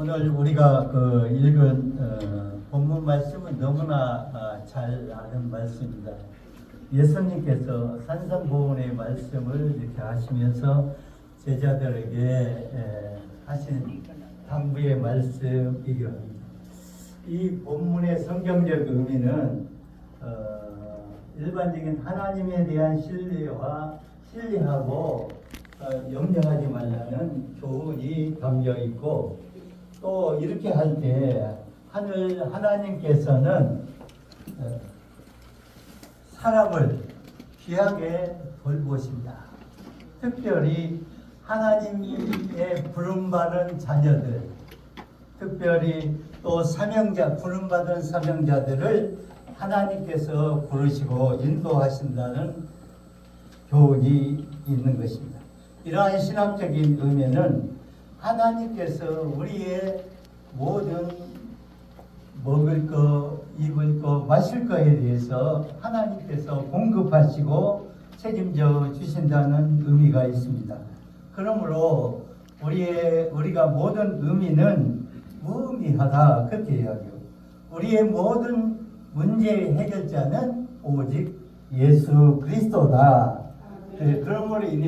오늘 우리가 그 읽은 어, 본문 말씀은 너무나 아, 잘 아는 말씀입니다. 예수님께서 산상보훈의 말씀을 이렇게 하시면서 제자들에게 에, 하신 당부의 말씀이기도 합니다. 이 본문의 성경적 의미는 어, 일반적인 하나님에 대한 신뢰와 신뢰하고 어, 염려하지 말라는 교훈이 담겨 있고 또 이렇게 할 때 하늘 하나님께서는 어, 사람을 귀하게 돌보신다. 특별히 하나님의 부름받은 자녀들, 특별히 또 사명자, 부름받은 사명자들을 하나님께서 부르시고 인도하신다는 교훈이 있는 것입니다. 이러한 신학적인 의미는 하나님께서 우리의 모든 먹을 거, 입을 거, 마실 거에 대해서 하나님께서 공급하시고 책임져 주신다는 의미가 있습니다. 그러므로 우리의 우리가 모든 의미는 무의미하다 그렇게 이야기해요. 우리의 모든 문제 해결자는 오직 예수 그리스도다. 네, 그러므로 인해